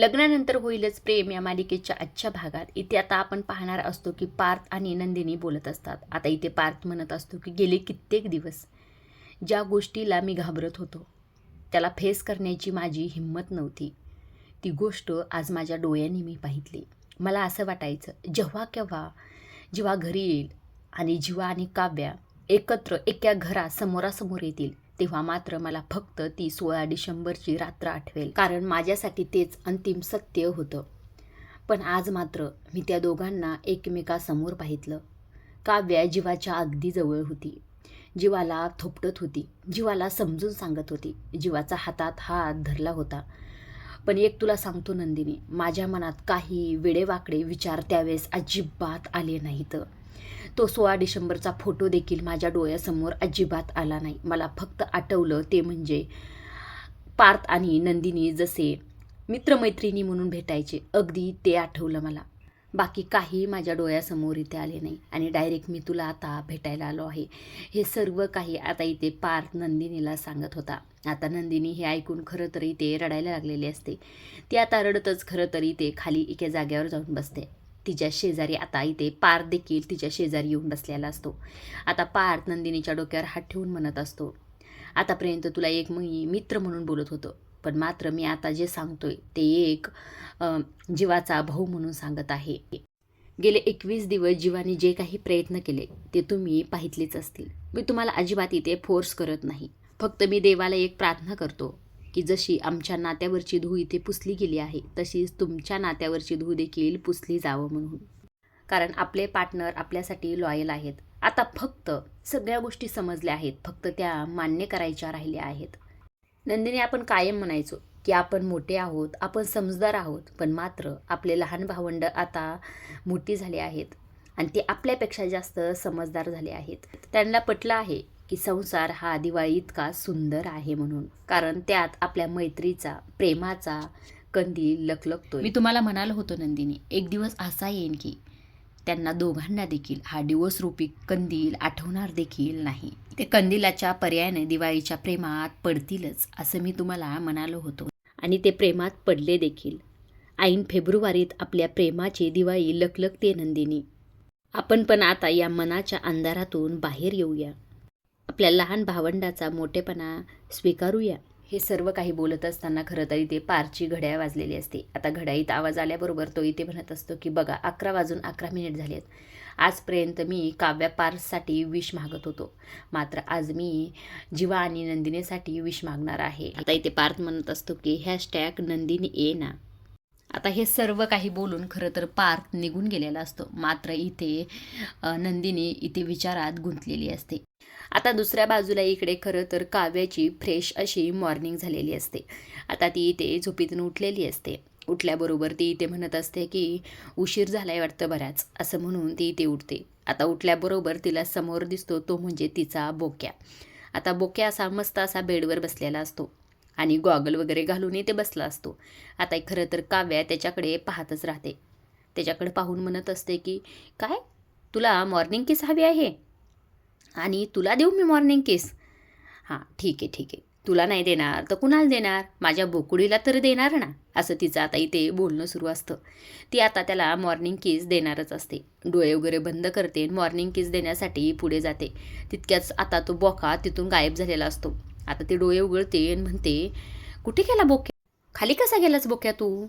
लग्नानंतर होईलच प्रेम या मालिकेच्या आजच्या भागात. इथे आता आपण पाहणार असतो की पार्थ आणि नंदिनी बोलत असतात. आता इथे पार्थ म्हणत असतो की गेले कित्येक दिवस. ज्या गोष्टीला मी घाबरत होतो त्याला फेस करण्याची माझी हिंमत नव्हती. ती गोष्ट आज माझ्या डोळ्यांनी मी पाहितली मला असं वाटायचं जेव्हा केव्हा जेव्हा घरी येईल आणि जीवा आणि काव्या एकत्र एका घरासमोरासमोर येतील तेव्हा मात्र मला फक्त ती सोळा डिसेंबरची रात्र आठवेल. कारण माझ्यासाठी तेच अंतिम सत्य होतं. पण आज मात्र मी त्या दोघांना एकमेकासमोर पाहितलं. काव्या जीवाच्या अगदी जवळ होती. जीवाला थोपटत होती. जीवाला समजून सांगत होती. जीवाचा हातात हात धरला होता. पण एक तुला सांगतो नंदिनी माझ्या मनात काही वेडेवाकडे विचार त्यावेळेस अजिबात आले नाहीत. तो सोळा डिसेंबरचा फोटो देखील माझ्या डोळ्यासमोर अजिबात आला नाही. मला फक्त आठवलं ते म्हणजे पार्थ आणि नंदिनी जसे मित्रमैत्रिणी म्हणून भेटायचे. अगदी ते आठवलं मला. बाकी काही माझ्या डोळ्यासमोर इथे आले नाही आणि डायरेक्ट मी तुला आता भेटायला आलो आहे. हे सर्व काही आता इथे पार्थ नंदिनीला सांगत होता. आता नंदिनी हे ऐकून खरं तर इथे रडायला लागलेली असते. ती आता रडतच खरं तर इथे खाली एका जागेवर जाऊन बसते. तिच्या शेजारी आता इथे पार्थ देखील तिच्या शेजारी येऊन बसलेला असतो. आता पार्थ नंदिनीच्या डोक्यावर हात ठेवून म्हणत असतो आतापर्यंत तुला एक मी मित्र म्हणून बोलत होतो पण मात्र मी आता जे सांगतोय ते एक जीवाचा भाऊ म्हणून सांगत आहे. गेले एकवीस दिवस जीवाने जे काही प्रयत्न केले ते तुम्ही पाहितलेच असतील. मी तुम्हाला अजिबात इथे फोर्स करत नाही. फक्त मी देवाला एक प्रार्थना करतो की जशी आमच्या नात्यावरची धू इथे पुसली गेली आहे तशीच तुमच्या नात्यावरची धू देखील पुसली जावं म्हणून. कारण आपले पार्टनर आपल्यासाठी लॉयल आहेत. आता फक्त सगळ्या गोष्टी समजल्या आहेत. फक्त त्या मान्य करायच्या राहिल्या आहेत. नंदिनी आपण कायम म्हणायचो की आपण मोठे आहोत आपण समजदार आहोत पण मात्र आपले लहान भावंड आता मोठी झाले आहेत. आणि ते आपल्यापेक्षा जास्त समजदार झाले आहेत. त्यांना पटलं आहे की संसार हा दिवाळी इतका सुंदर आहे म्हणून. कारण त्यात आपल्या मैत्रीचा प्रेमाचा कंदील लखलखतो मी तुम्हाला म्हणालो होतो नंदिनी एक दिवस असा येईन की त्यांना दोघांना देखील हा दिवस रूपी कंदील आठवणार देखील नाही. ते कंदिलाच्या पर्यायाने दिवाळीच्या प्रेमात पडतीलच असं मी तुम्हाला म्हणालो होतो. आणि ते प्रेमात पडले देखील. ऐन फेब्रुवारीत आपल्या प्रेमाची दिवाळी लखलखते नंदिनी. आपण पण आता या मनाच्या अंधारातून बाहेर येऊया. आपल्या लहान भावंडाचा मोठेपणा स्वीकारूया. हे सर्व काही बोलत असताना खरं तर इथे पारची घड्याळ वाजलेली असते. आता घड्याळीत आवाज आल्याबरोबर तो इथे म्हणत असतो की बघा अकरा वाजून अकरा मिनिट झाले आहेत आजपर्यंत मी काव्या पारसाठी विष मागत होतो. मात्र आज मी जीवा आणि नंदिनीसाठी विष मागणार आहे. आता इथे पार्थ म्हणत असतो की हॅशटॅग नंदिनी ये ना. आता हे सर्व काही बोलून खरं तर पार्थ निघून गेलेला असतो. मात्र इथे नंदिनी इथे विचारात गुंतलेली असते. आता दुसऱ्या बाजूला इकडे खरं तर काव्याची फ्रेश अशी मॉर्निंग झालेली असते. आता ती इथे झोपीतून उठलेली असते. उठल्याबरोबर ती इथे म्हणत असते की उशीर झालाय वाटतं बऱ्याच असं म्हणून ती इथे उठते. आता उठल्याबरोबर तिला समोर दिसतो तो म्हणजे तिचा बोक्या. आता बोक्या असा मस्त असा बेडवर बसलेला असतो. आणि गॉगल वगैरे घालून इथे बसला असतो. आता खरं तर काव्या त्याच्याकडे पाहतच राहते. त्याच्याकडे पाहून म्हणत असते की काय? तुला मॉर्निंग किस हवी आहे? आणि तुला देऊ मी मॉर्निंग केस हां ठीक आहे ठीक आहे. तुला नाही देणार तर कुणाला देणार? माझ्या बोकुडीला तर देणार ना. असं तिचं आता इथे बोलणं सुरू असतं. ती आता त्याला मॉर्निंग किस देणारच असते. डोळे वगैरे बंद करते मॉर्निंग किस देण्यासाठी पुढे जाते. तितक्याच आता तो बोका तिथून गायब झालेला असतो. आता ते डोळे उघडते आणि म्हणते कुठे गेला बोक्या? खाली कसा गेलाच बोक्या तू?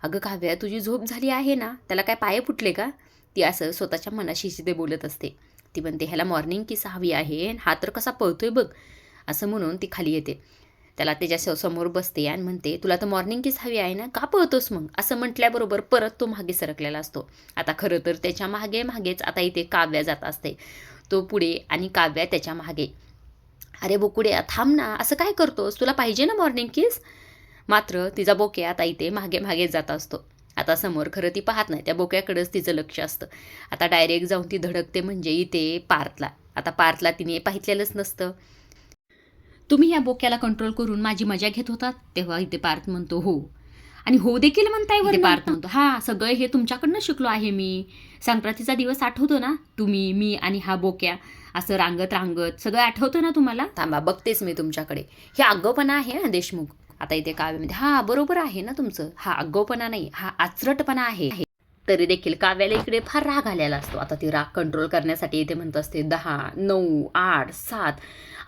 अगं काव्या तुझी झोप झाली आहे ना? त्याला काय पाय फुटले का? ती असं स्वतःच्या मनाशी ते बोलत असते. ती म्हणते ह्याला मॉर्निंग किस हवी आहे आणि हा तर कसा पळतोय बघ. असं म्हणून ती खाली येते. त्याला त्याच्यासमोर बसते आणि म्हणते तुला तर मॉर्निंग किस हवी आहे ना? का पळतोस मग? असं म्हटल्याबरोबर परत तो मागे सरकलेला असतो. आता खरं तर त्याच्यामागे मागेच आता इथे काव्या जात असते. तो पुढे आणि काव्या त्याच्यामागे. अरे बोकुड्या थांब ना असं काय करतोस? तुला पाहिजे ना मॉर्निंग किस मात्र तिचा बोक्या आता इथे मागे मागे जात असतो. आता समोर खरं ती पाहत नाही त्या बोक्याकडंच तिचं लक्ष असतं. आता डायरेक्ट जाऊन ती धडकते म्हणजे इथे पार्थला. आता पार्थला तिने पाहितलेलंच नसतं. तुम्ही या बोक्याला कंट्रोल करून माझी मजा घेत होतात? तेव्हा इथे पार्थ म्हणतो हो. आणि हो देखील म्हणताय इथे पार्थ म्हणतो हा सगळं हे तुमच्याकडनं शिकलो आहे मी. संक्रांतीचा दिवस आठवतो ना? तुम्ही मी आणि हा बोक्या. असं रांगत रांगत सगळं आठवतं ना तुम्हाला? थांबा बघतेच मी तुमच्याकडे. हे आगोपणा आहे ना देशमुख? आता इथे काव्यामध्ये. हा बरोबर आहे ना तुमचं? हा आगाऊपणा नाही हा आचरटपणा आहे. तरी देखील काव्याला इकडे फार राग आलेला असतो. आता ती राग कंट्रोल करण्यासाठी इथे म्हणत असते दहा नऊ आठ सात.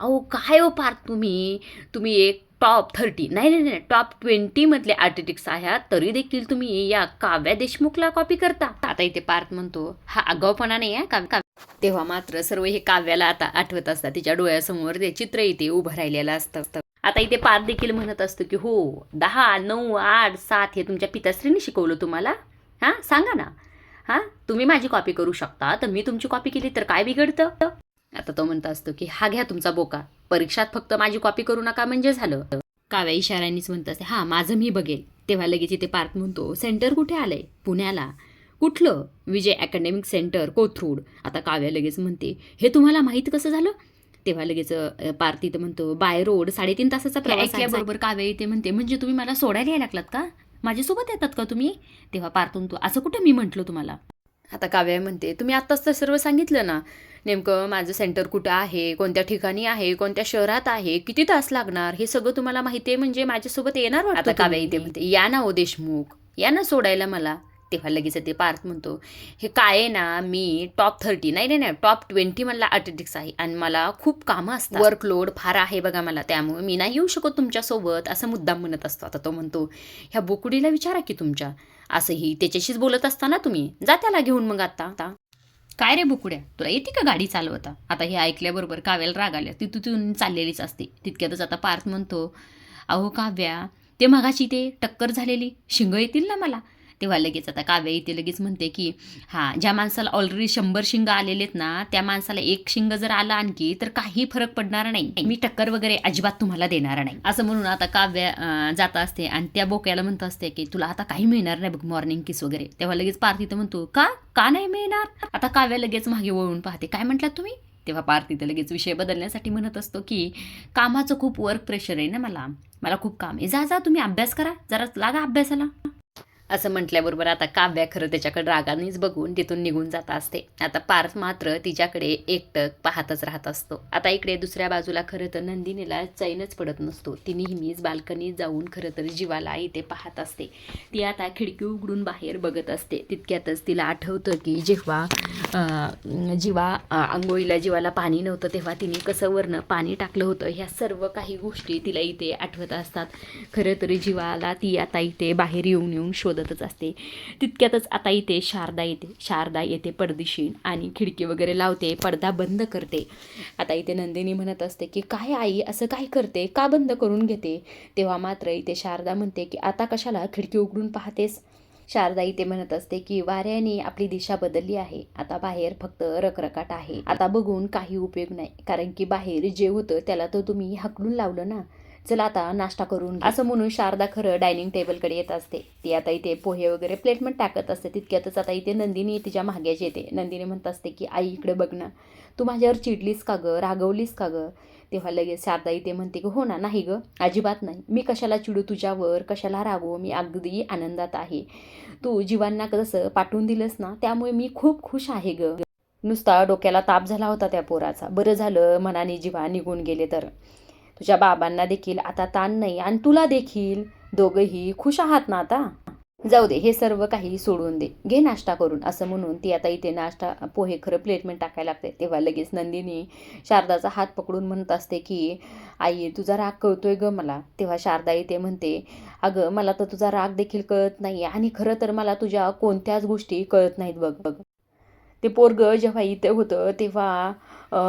अहो काय हो पार्थ तुम्ही? तुम्ही एक टॉप थर्टी. नाही नाही नाही टॉप ट्वेंटीमधले आर्टिटिक्स आहात तरी देखील तुम्ही या काव्या देशमुखला कॉपी करता. आता इथे पार्थ म्हणतो हा आगाऊपणा नाही आहे काव्य. तेव्हा मात्र सर्व हे काव्याला आता आठवत असतात. तिच्या डोळ्यासमोर ते चित्र इथे उभं राहिलेलं असतं. आता इथे पार्थ देखील म्हणत असतो की हो दहा नऊ आठ सात हे तुमच्या पिताश्रीने शिकवलं तुम्हाला? हां सांगा ना. हां तुम्ही माझी कॉपी करू शकता तर मी तुमची कॉपी केली तर काय बिघडतं? आता तो म्हणत असतो की हा घ्या तुमचा बोका. परीक्षात फक्त माझी कॉपी करू नका म्हणजे झालं. काव्या इशाऱ्यांनीच म्हणत असते हां माझं मी बघेल. तेव्हा लगेच इथे पार्थ म्हणतो सेंटर कुठे आलंय? पुण्याला. कुठलं? Vijay academic centre Kothrud. आता काव्या लगेच म्हणते हे तुम्हाला माहीत कसं झालं? तेव्हा लगेच पार्थ इथं म्हणतो बाय रोड साडेतीन तासाचा प्रवास ऐकल्याबरोबर काव्या इथे म्हणते म्हणजे तुम्ही मला सोडायला यायला लागलात का? माझ्यासोबत येतात का तुम्ही? तेव्हा पार्थ म्हणतो असं कुठं मी म्हटलं तुम्हाला? आता काव्या म्हणते तुम्ही आत्ताच तर सर्व सांगितलं ना नेमकं माझं सेंटर कुठं आहे कोणत्या ठिकाणी आहे कोणत्या शहरात आहे किती तास लागणार हे सगळं तुम्हाला माहिती आहे म्हणजे माझ्यासोबत येणार आता काव्या इथे म्हणते या ना ओ देशमुख या ना सोडायला मला. तेव्हा लगेच ते पार्थ म्हणतो हे काय आहे ना मी टॉप थर्टी नाही नाही नाही टॉप ट्वेंटी मला आर्टिटिक्स आहे आणि मला खूप कामं असतात. वर्कलोड फार आहे बघा मला त्यामुळे मी नाही येऊ शकत तुमच्यासोबत असं मुद्दाम म्हणत असतो. आता तो म्हणतो ह्या बोकुडीला विचारा की तुमच्या. असंही त्याच्याशीच बोलत असताना तुम्ही जा त्याला घेऊन मग आता आता. काय रे बुकुड्या? तुला येते का गाडी चालवता? आता हे ऐकल्याबरोबर काव्याला राग आल्या ती तिथून चाललेलीच असते. तितक्यातच आता पार्थ म्हणतो अहो काव्या ते मगाशी ते टक्कर झालेली. शिंग येतील ना मला? तेव्हा लगेच आता काव्या इथे लगेच म्हणते की हां ज्या माणसाला ऑलरेडी शंभर शिंग आलेले आहेत ना त्या माणसाला एक शिंग जर आला आणखी तर काही फरक पडणार नाही. मी टक्कर वगैरे अजिबात तुम्हाला देणार नाही. असं म्हणून आता काव्या जात असते आणि त्या बोक्याला म्हणत असते की तुला आता काही मिळणार नाही बघ मॉर्निंग किस वगैरे. तेव्हा लगेच पार्थ इथं म्हणतो का? का नाही मिळणार? आता काव्या लगेच मागे वळून पाहते काय म्हटलात तुम्ही? तेव्हा पार इथं लगेच विषय बदलण्यासाठी म्हणत असतो की कामाचं खूप वर्क प्रेशर आहे ना मला. मला खूप काम आहे. जा जा तुम्ही अभ्यास करा. जरा लागा अभ्यासाला. असं म्हटल्याबरोबर आता काव्या खरं त्याच्याकडे रागानेच बघून तिथून निघून जात असते. आता पार्थ मात्र तिच्याकडे एकटक पाहतच राहत असतो. आता इकडे दुसऱ्या बाजूला खरं तर नंदिनीला चैनच पडत नसतो. ती नेहमीच बाल्कनीत जाऊन खरं तर जीवाला इथे पाहत असते. ती आता खिडकी उघडून बाहेर बघत असते. तितक्यातच तिला आठवतं की जेव्हा जीवा आंघोळीला जीवाला पाणी नव्हतं तेव्हा तिने कसं वरनं पाणी टाकलं होतं ह्या सर्व काही गोष्टी तिला इथे आठवत असतात. खरं तर जीवाला ती आता इथे बाहेर येऊन येऊन शोध शोधतच असते. तितक्यातच आता इथे शारदा येते. शारदा येते पडदिशी आणि खिडकी वगैरे लावते पडदा बंद करते. आता इथे नंदिनी म्हणत असते की काय आई असं काय करते? का बंद करून घेते? तेव्हा मात्र इथे शारदा म्हणते की आता कशाला खिडकी उघडून पाहतेस? शारदा इथे म्हणत असते की वाऱ्याने आपली दिशा बदलली आहे. आता बाहेर फक्त रखरखाट आहे. आता बघून काही उपयोग नाही. कारण की बाहेर जे होतं त्याला तर तुम्ही हकलून लावलं ना. चला आता नाश्ता करून असं म्हणून शारदा खरं डायनिंग टेबलकडे येत असते. ती आता इथे पोहे वगैरे प्लेटमेंट टाकत असते. तितक्यातच आता इथे नंदिनी तिच्या मागेच येते नंदिनी म्हणत असते की आई इकडे बघ ना. तू माझ्यावर चिडलीस का गं? रागवलीस का गं? तेव्हा लगेच शारदा इथे म्हणते की हो ना नाही गं. अजिबात नाही. मी कशाला चिडू तुझ्यावर? कशाला रागवू? मी अगदी आनंदात आहे. तू जीवांना कसं पाठवून दिलंस ना त्यामुळे मी खूप खुश आहे ग. नुसता डोक्याला ताप झाला होता त्या पोराचा. बरं झालं मनाने जीवा निघून गेले तर. तुझ्या बाबांना देखील आता ताण नाही आणि तुला देखील. दोघंही खुश आहात ना आता? जाऊ दे हे सर्व काही सोडून दे. घे नाश्ता करून असं म्हणून ती आता इथे नाश्ता पोहे खरं प्लेटमेंट टाकायला लागते. तेव्हा लगेच नंदिनी शारदाचा हात पकडून म्हणत असते की आई तुझा राग कळतोय ग मला. तेव्हा शारदा इथे म्हणते अगं मला तर तुझा राग देखील कळत नाही आणि खरं तर मला तुझ्या कोणत्याच गोष्टी कळत नाहीत बघ बघ. ते पोरगं जेव्हा इथे होतं तेव्हा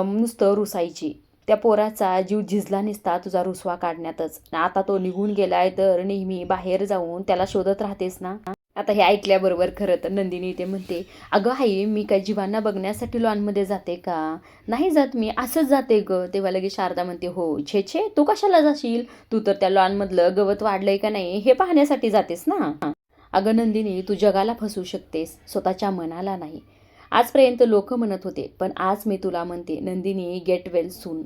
नुसतं रुसायची. त्या पोराचा जीव झिजला निसता तुझा रुसवा काढण्यातच. आता तो निघून गेलाय तर नेहमी बाहेर जाऊन त्याला शोधत राहतेस ना? आता हे ऐकल्याबरोबर खरं तर नंदिनी ते म्हणते अगं आई मी काय जीवांना बघण्यासाठी लॉनमध्ये जाते का? नाही जात मी असंच जाते ग. तेव्हा लगेच शारदा म्हणते हो छे छे तू कशाला जाशील? तू तर त्या लॉनमधलं गवत वाढलंय का नाही हे पाहण्यासाठी जातेस ना? अगं नंदिनी तू जगाला फसवू शकतेस स्वतःच्या मनाला नाही. आजपर्यंत लोक म्हणत होते पण आज मी तुला म्हणते नंदिनी गेट वेल सून.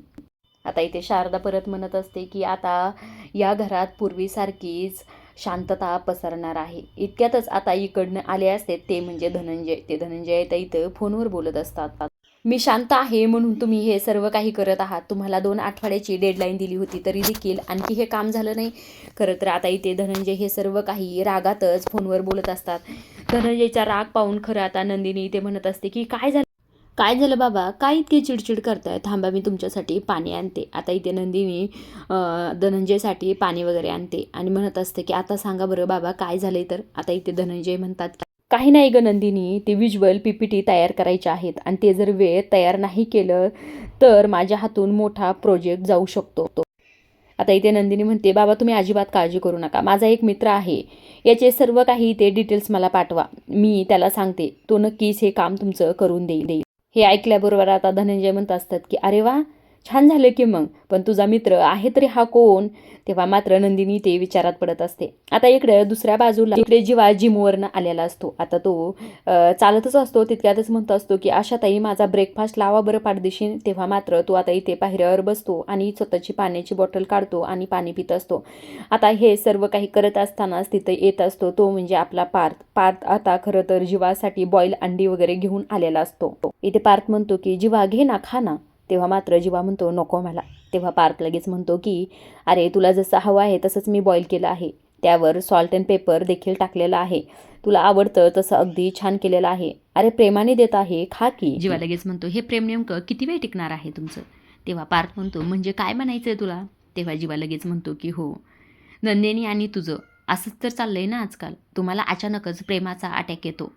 आता इथे शारदा परत म्हणत असते की आता या घरात पूर्वीसारखीच शांतता पसरणार आहे. इतक्यातच आता इकडनं आले असते ते म्हणजे धनंजय. ते धनंजय तर इथं फोनवर बोलत असतात. मी शांत आहे म्हणून तुम्ही हे सर्व काही करत आहात. तुम्हाला दोन आठवड्याची डेडलाईन दिली होती तरी देखील आणखी हे काम झालं नाही. खरं तर आता इथे धनंजय हे सर्व काही रागातच फोनवर बोलत असतात. धनंजयचा राग पाहून खरं आता नंदिनी इथे म्हणत असते की काय झालं? काय झालं बाबा? काय इतकी चिडचिड करताय? थांबा मी तुमच्यासाठी पाणी आणते. आता इथे नंदिनी धनंजयसाठी पाणी वगैरे आणते आणि म्हणत असते की आता सांगा बरं बाबा काय झालंय तर? आता इथे धनंजय म्हणतात की, काही नाही ग नंदिनी ते विज्युअल पी पी टी तयार करायचे आहेत आणि ते जर वेळ तयार नाही केलं तर माझ्या हातून मोठा प्रोजेक्ट जाऊ शकतो. तो आता इथे नंदिनी म्हणते बाबा तुम्ही अजिबात काळजी करू नका. माझा एक मित्र आहे. याचे सर्व काही ते डिटेल्स मला पाठवा. मी त्याला सांगते. तो नक्कीच हे काम तुमचं करून देईल देईल. हे ऐकल्याबरोबर आता धनंजय म्हणत असतात की अरे वा छान झालं की मग. पण तुझा मित्र आहे तरी हा कोण? तेव्हा मात्र नंदिनी ते विचारात पडत असते. आता इकडे दुसऱ्या बाजूला इकडे जीवा जिमवरनं आलेला असतो. आता तो चालतच असतो. तितक्यातच म्हणत असतो की आशाताई माझा ब्रेकफास्ट लावा बरं पाठदिशी तेव्हा मात्र तो आता इथे पायऱ्यावर बसतो आणि स्वतःची पाण्याची बॉटल काढतो आणि पाणी पित असतो. आता हे सर्व काही करत असतानाच तिथे येत असतो. तो म्हणजे आपला पार्थ. पार्थ आता खरं तर जीवासाठी बॉईल अंडी वगैरे घेऊन आलेला असतो. इथे पार्थ म्हणतो की जीवा घे ना खा ना. तेव्हा मात्र जीवा म्हणतो नको मला. तेव्हा पार्थ लगेच म्हणतो की अरे तुला जसं हवं आहे तसंच मी बॉईल केलं आहे. त्यावर सॉल्ट अँड पेपर देखील टाकलेलं आहे. तुला आवडतं तसं अगदी छान केलेलं आहे. अरे प्रेमाने देत आहे खा की. जीवा लगेच म्हणतो हे प्रेम नेमकं किती वेळ टिकणार आहे तुमचं? तेव्हा पार्थ म्हणतो म्हणजे काय म्हणायचं आहे तुला? तेव्हा जीवा लगेच म्हणतो की हो नंदिनी आणि तुझं. असंच तर चाललंय ना आजकाल. तुम्हाला अचानकच प्रेमाचा अटॅक येतो.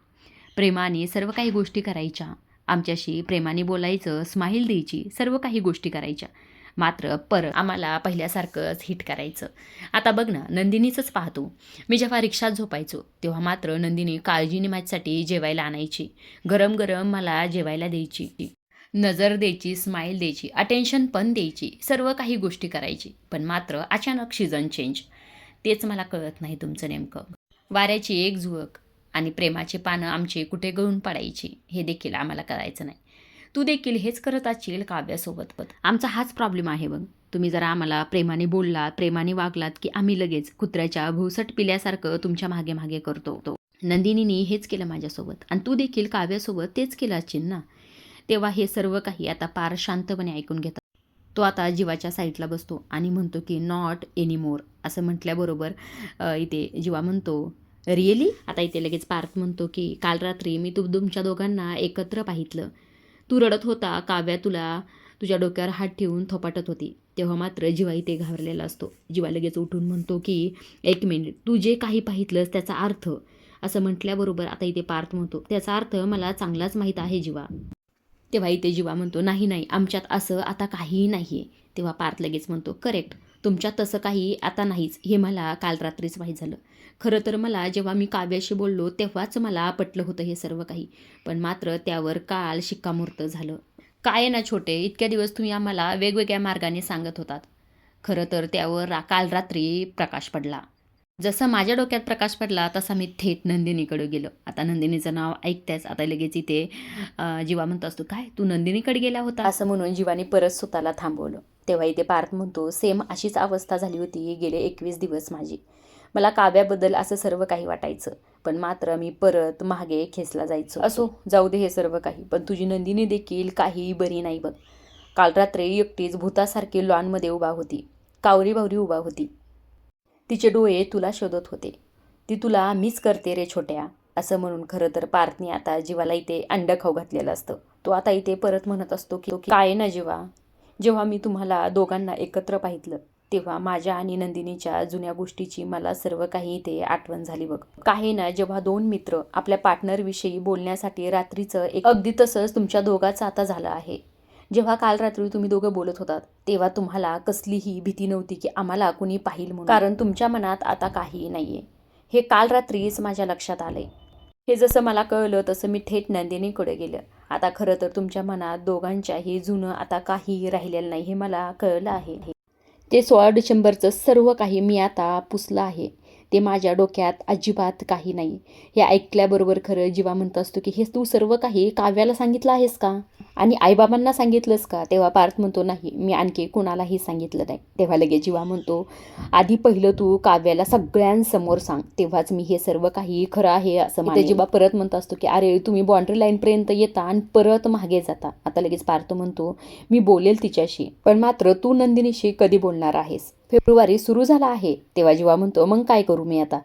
प्रेमाने सर्व काही गोष्टी करायच्या. आमच्याशी प्रेमाने बोलायचं स्माईल द्यायची सर्व काही गोष्टी करायच्या. मात्र पर आम्हाला पहिल्यासारखंच हिट करायचं. आता बघ ना नंदिनीचंच पाहतो. मी जेव्हा रिक्षात झोपायचो तेव्हा मात्र नंदिनी काळजीने माझ्यासाठी जेवायला आणायची. गरम गरम मला जेवायला द्यायची. नजर द्यायची स्माईल द्यायची अटेन्शन पण द्यायची सर्व काही गोष्टी करायची. पण मात्र अचानक सीझन चेंज तेच मला कळत नाही तुमचं नेमकं. वाऱ्याची एक झुळक. आणि प्रेमाचे पानं आमचे कुठे गळून पडायची हे देखील आम्हाला करायचं नाही. तू देखील हेच करत असशील काव्यासोबत पण आमचा हाच प्रॉब्लेम आहे बघ. तुम्ही जरा आम्हाला प्रेमाने बोललात प्रेमाने वागलात की आम्ही लगेच कुत्र्याच्या भुसट पिल्यासारखं तुमच्या मागे मागे करतो. तो नंदिनीनी हेच केलं माझ्यासोबत आणि तू देखील काव्यासोबत तेच केलं असशील ना? तेव्हा हे सर्व काही आता पार शांतपणे ऐकून घेतात. तो आता जीवाच्या साईडला बसतो आणि म्हणतो की नॉट एनिमोर असं म्हटल्याबरोबर इथे जीवा म्हणतो रिअली आता इथे लगेच पार्थ म्हणतो की काल रात्री मी तू तुमच्या दोघांना एकत्र पाहितलं. तू रडत होता काव्या तुला तुझ्या डोक्यावर हात ठेवून थोपाटत होती. तेव्हा मात्र जीवा इथे घाबरलेला असतो. जीवा लगेच उठून म्हणतो की एक मिनिट तू जे काही पाहितलंस त्याचा अर्थ असं म्हटल्याबरोबर आता इथे पार्थ म्हणतो त्याचा अर्थ मला चांगलाच माहीत आहे जीवा तेव्हा इथे जीवा म्हणतो नाही नाही आमच्यात असं आता काहीही नाही आहे तेव्हा पार्थ लगेच म्हणतो करेक्ट तुमच्यात तसं काही आता नाहीच. हे मला काल रात्रीच माहीत झालं. खरं तर मला जेव्हा मी काव्याशी बोललो तेव्हाच मला पटलं होतं हे सर्व काही. पण मात्र त्यावर काल शिक्कामूर्त झालं. काय आहे ना छोटे इतक्या दिवस तुम्ही आम्हाला वेगवेगळ्या मार्गाने सांगत होतात. खरं तर त्यावर रा काल रात्री प्रकाश पडला. जसं माझ्या डोक्यात प्रकाश पडला तसा मी थेट नंदिनीकडे गेलो. आता नंदिनीचं नाव ऐकत्याच आता लगेच इथे जीवा म्हणत असतो काय तू नंदिनीकडे गेला होता? असं म्हणून जीवाने परत स्वतःला थांबवलं. तेव्हा इथे पार्थ म्हणतो सेम अशीच अवस्था झाली होती गेले एकवीस दिवस माझी. मला काव्याबद्दल असं सर्व काही वाटायचं. पण मात्र मी परत मागे खेचला जायचो. असो जाऊ दे हे सर्व काही पण तुझी नंदिनी देखील काहीही बरी नाही बघ. काल रात्री एकटीच भूतासारखी लॉनमध्ये उभा होती. कावरी बावरी उभा होती. तिचे डोळे तुला शोधत होते. ती तुला मिस करते रे छोट्या असं म्हणून खरं तर पार्थनी आता जीवाला इथे अंड खाऊ घातलेलं असतं. तो आता इथे परत म्हणत असतो की काय ना जीवा जेव्हा मी तुम्हाला दोघांना एकत्र पाहितलं तेव्हा माझ्या आणि नंदिनीच्या जुन्या गोष्टीची मला सर्व काही इथे आठवण झाली बघ. काही ना जेव्हा दोन मित्र आपल्या पार्टनरविषयी बोलण्यासाठी रात्रीचं एक अगदी तसंच तुमच्या दोघांचं आता झालं आहे. जेव्हा काल रात्री तुम्ही दोघं बोलत होतात तेव्हा तुम्हाला कसलीही भीती नव्हती की आम्हाला कुणी पाहिल म्हणून. कारण तुमच्या मनात आता काहीही नाहीये. हे काल रात्रीच माझ्या लक्षात आलंय. हे जसं मला कळलं तसं मी थेट नंदिनीकडे गेलं. आता खरं तर तुमच्या मनात दोघांच्याही जुनं आता काही राहिलेलं नाही हे मला कळलं आहे. ते सोळा डिसेंबरचं सर्व काही मी आता पुसलं आहे. ते माझ्या डोक्यात अजिबात काही नाही. हे ऐकल्याबरोबर खरं जीवा म्हणत असतो की हे तू सर्व काही काव्याला सांगितलं आहेस का? आणि आईबाबांना सांगितलंस का? तेव्हा पार्थ म्हणतो नाही मी आणखी कुणालाही सांगितलं नाही. तेव्हा लगेच जीवा म्हणतो आधी पहिलं तू काव्याला सगळ्यांसमोर सांग तेव्हाच मी हे सर्व काही खरं आहे असं मानेन. जीवा परत म्हणत असतो की अरे तुम्ही बाउंड्री लाईनपर्यंत येता आणि परत मागे जाता. आता लगेच पार्थ म्हणतो मी बोलेल तिच्याशी पण मात्र तू नंदिनीशी कधी बोलणार आहेस? फेब्रुवारी सुरू झाला आहे. तेव्हा जीवा म्हणतो मग काय करू मी आता?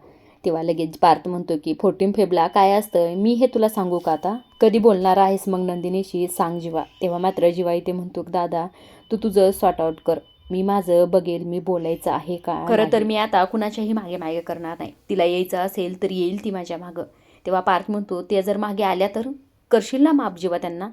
तेव्हा लगेच पार्थ म्हणतो की फोर्टीन फेबला काय असतं? मी हे तुला सांगू का आता? कधी बोलणार आहेस मग नंदिनीशी? सांग जीवा. तेव्हा मात्र जीवा इथे म्हणतो दादा तू तुझं सॉर्ट आउट कर. मी माझं बघेल मी बोलायचं आहे का खरं तर मी आता कुणाच्याही मागे मागे करणार नाही. तिला यायचं असेल तर येईल ती माझ्या मागं. तेव्हा पार्थ म्हणतो त्या जर मागे आल्या तर? करशील ना माप जीवा त्यांना?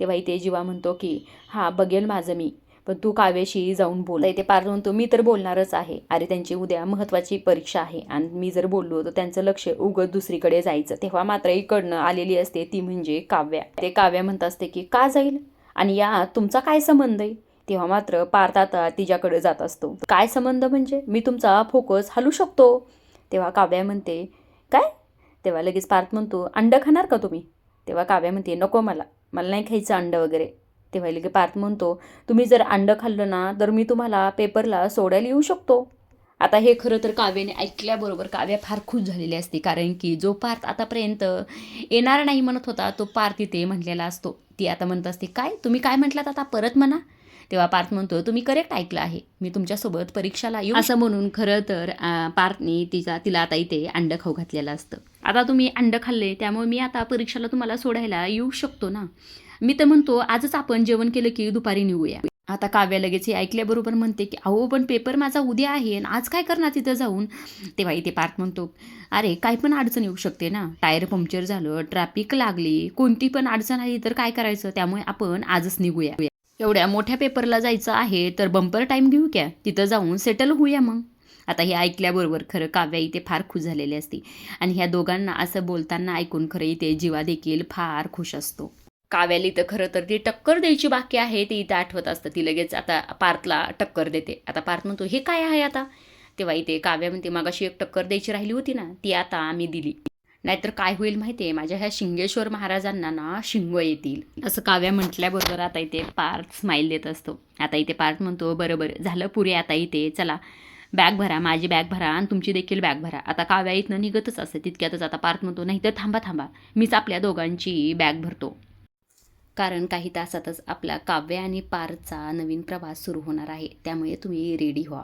तेव्हा इथे जीवा म्हणतो की हां बघेल माझं मी. पण तू काव्याशी जाऊन बोल. ते पार्थ म्हणतो मी तर बोलणारच आहे. अरे त्यांची उद्या महत्त्वाची परीक्षा आहे. आणि मी जर बोललो तर त्यांचं लक्ष उगत दुसरीकडे जायचं. तेव्हा मात्र इकडनं आलेली असते ती म्हणजे काव्या. ते काव्या म्हणत असते की का जाईल? आणि या तुमचा काय संबंध आहे? तेव्हा मात्र पार्थ आता तिच्याकडे जात असतो. काय संबंध म्हणजे? मी तुमचा फोकस हलू शकतो. तेव्हा काव्या म्हणते काय? तेव्हा लगेच पार्थ म्हणतो अंड खाणार का तुम्ही? तेव्हा काव्या म्हणते नको मला. मला नाही खायचं अंड वगैरे. तेव्हा की पार्थ म्हणतो तुम्ही जर अंडं खाल्लं ना तर मी तुम्हाला पेपरला सोडायला येऊ शकतो. आता हे खरं तर काव्याने ऐकल्याबरोबर काव्या फार खुश झालेली असते कारण की जो पार्थ आतापर्यंत येणार नाही म्हणत होता तो पार्थ तिथे म्हटलेला असतो. ती आता म्हणत असते काय? तुम्ही काय म्हटलात आता? परत म्हणा. तेव्हा पार्थ म्हणतो तुम्ही करेक्ट ऐकलं आहे. मी तुमच्यासोबत परीक्षाला येऊ असं म्हणून खरं तर पार्थने तिचा तिला आता इथे अंडं खाऊ घातलेलं असतं. आता तुम्ही अंड खाल्ले त्यामुळे मी आता परीक्षाला तुम्हाला सोडायला येऊ शकतो ना. मी तर म्हणतो आजच आपण जेवण केलं की दुपारी निघूया. आता काव्या लगेच हे ऐकल्याबरोबर म्हणते की अहो पण पेपर माझा उद्या आहे आणि आज काय करणार तिथं जाऊन? तेव्हा इथे पार्थ म्हणतो अरे काय पण अडचण येऊ शकते ना. टायर पंक्चर झालं ट्रॅफिक लागली कोणती पण अडचण आली तर काय करायचं? त्यामुळे आपण आजच निघूया. एवढ्या मोठ्या पेपरला जायचं आहे तर बंपर टाईम घेऊ क्या? तिथं जाऊन सेटल होऊया मग. आता हे ऐकल्याबरोबर खरं काव्या इथे फार खुश झालेली असते. आणि ह्या दोघांना असं बोलताना ऐकून खरं इथे जीवा देखील फार खुश असतो. काव्याला इथं खरं तर ती टक्कर द्यायची बाकी आहे ते इथं आठवत असतं ती लगेच आता पार्थला टक्कर देते. आता पार्थ म्हणतो हे काय आहे आता? तेव्हा इथे काव्या म्हणते मागाशी एक टक्कर द्यायची राहिली होती ना ती आता आम्ही दिली. नाहीतर काय होईल माहिती आहे माझ्या ह्या शिंगेश्वर महाराजांना ना शिंग येतील. असं काव्या म्हटल्याबरोबर आता इथे पार्थ स्माईल देत असतो. आता इथे पार्थ म्हणतो बरं बरं झालं पुरे आता इथे चला. बॅग भरा माझी बॅग भरा आणि तुमची देखील बॅग भरा. आता काव्या इथनं निघतच असते तितक्यातच आता पार्थ म्हणतो नाही तर थांबा थांबा. मीच आपल्या दोघांची बॅग भरतो. कारण काही तासातच आपला काव्य आणि पारचा नवीन प्रवास सुरू होणार आहे. त्यामुळे तुम्ही रेडी व्हा.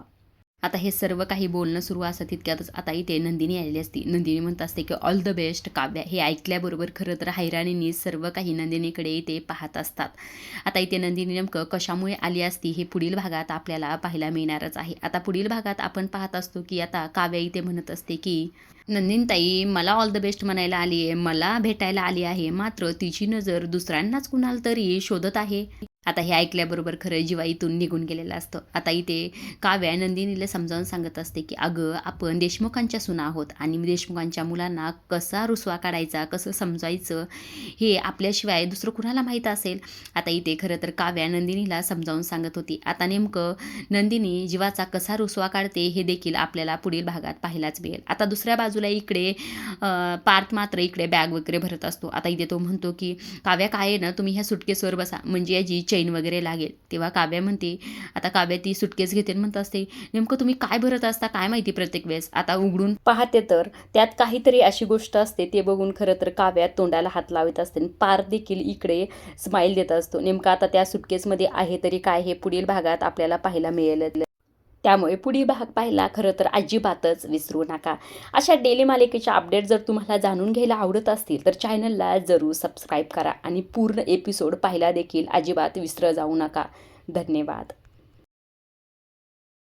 आता हे सर्व काही बोलणं सुरू असतं तितक्यातच आता इथे नंदिनी आलेली असती. नंदिनी म्हणत असते की ऑल द बेस्ट काव्या. हे ऐकल्याबरोबर खरं तर हैराणींनी सर्व काही नंदिनीकडे इथे पाहत असतात. आता इथे नंदिनी नेमकं कशामुळे आली असती हे पुढील भागात आपल्याला पाहायला मिळणारच आहे. आता पुढील भागात आपण पाहत असतो की आता काव्या इथे म्हणत असते की नंदिनताई मला ऑल द बेस्ट म्हणायला आली आहे मला भेटायला आली आहे मात्र तिची नजर दुसऱ्यांनाच कुणाला तरी शोधत आहे. आता हे ऐकल्याबरोबर खरं जीवा इथून निघून गेलेलं असतं. आता इथे काव्या नंदिनीला समजावून सांगत असते की अगं आपण देशमुखांच्या सुना आहोत आणि देशमुखांच्या मुलांना कसा रुसवा काढायचा कसं समजायचं हे आपल्याशिवाय दुसरं कुणाला माहीत असेल? आता इथे खरं तर काव्या नंदिनीला समजावून सांगत होती. आता नेमकं नंदिनी जीवाचा कसा रुसवा काढते हे देखील आपल्याला पुढील भागात पाहायलाच मिळेल. आता दुसऱ्या बाजूला इकडे पार्थ मात्र इकडे बॅग वगैरे भरत असतो. आता इथे तो म्हणतो की काव्या काय आहे ना तुम्ही ह्या सुटकेसवर बसा. म्हणजे याची चैन वगैरे लागेल. तेव्हा काव्या म्हणते आता काव्या ती सुटकेस घेते म्हणत असते. नेमकं तुम्ही काय भरत असता काय माहिती प्रत्येक वेळेस? आता उघडून पाहते तर त्यात काहीतरी अशी गोष्ट असते ते बघून खरं तर काव्यात तोंडाला हात लावत असते आणि देखील इकडे स्माईल देत असतो. नेमकं आता त्या सुटकेसमध्ये आहे तरी काय हे पुढील भागात आपल्याला पाहायला मिळेल. त्यामुळे पुढील भाग पाहायला खरं तर अजिबातच विसरू नका. अशा डेली मालिकेच्या अपडेट जर तुम्हाला जाणून घ्यायला आवडत असतील तर चॅनलला जरूर सबस्क्राईब करा आणि पूर्ण एपिसोड पाहायला देखील अजिबात विसरं जाऊ नका. धन्यवाद.